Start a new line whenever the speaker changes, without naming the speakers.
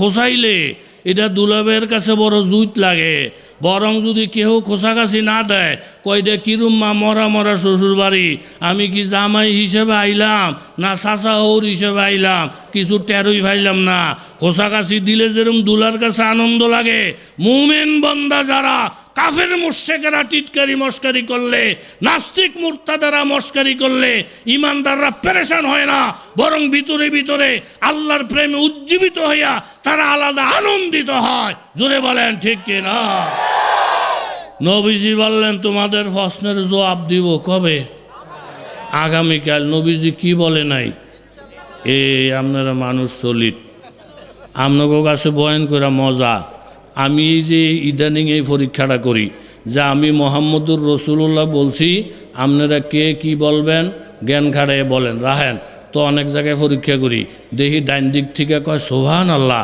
খোসাইলে এটা দুলাবের কাছে বড় জুইত লাগে। বরং যদি কেউ খোসাকাছি না দেয় কয়টা কিরুম মা, মরা মরা শ্বশুর বাড়ি আমি কি জামাই হিসেবে আইলাম, না চাচা হৌর হিসেবে আইলাম? কিছু টেরোই ভাইলাম না। খোসাকাছি দিলে যেরম দুলার কাছে আনন্দ লাগে, মুমেন বন্দা যারা কাফের মোর্শেকেরা টিটকারি মস্কারি করলে, নাস্তিক মুরতাদারা মস্কারি করলে, ইমানদাররা পেরেশান হয় না, বরং ভিতরে ভিতরে আল্লাহর প্রেমে উজ্জীবিত হইয়া তারা আলাদা আনন্দিত হয়। জোরে বলেন, ঠিক কিনা নবীজি বললেন, তোমাদের প্রশ্নের জবাব দিব কবে? আগামীকাল নবীজি কি বলে নাই? এ, আপনারা মানুষ চলিত আপনাদের কাছে বয়ন করা মজা। আমি এই যে ইদানিং এই পরীক্ষাটা করি, যে আমি মোহাম্মদুর রসুল্লাহ বলছি, আপনারা কে কি বলবেন? জ্ঞান খাড়ায় বলেন, রাহেন। তো অনেক জায়গায় পরীক্ষা করি, দেখি ডাইন দিক থেকে কয় সোহান আল্লাহ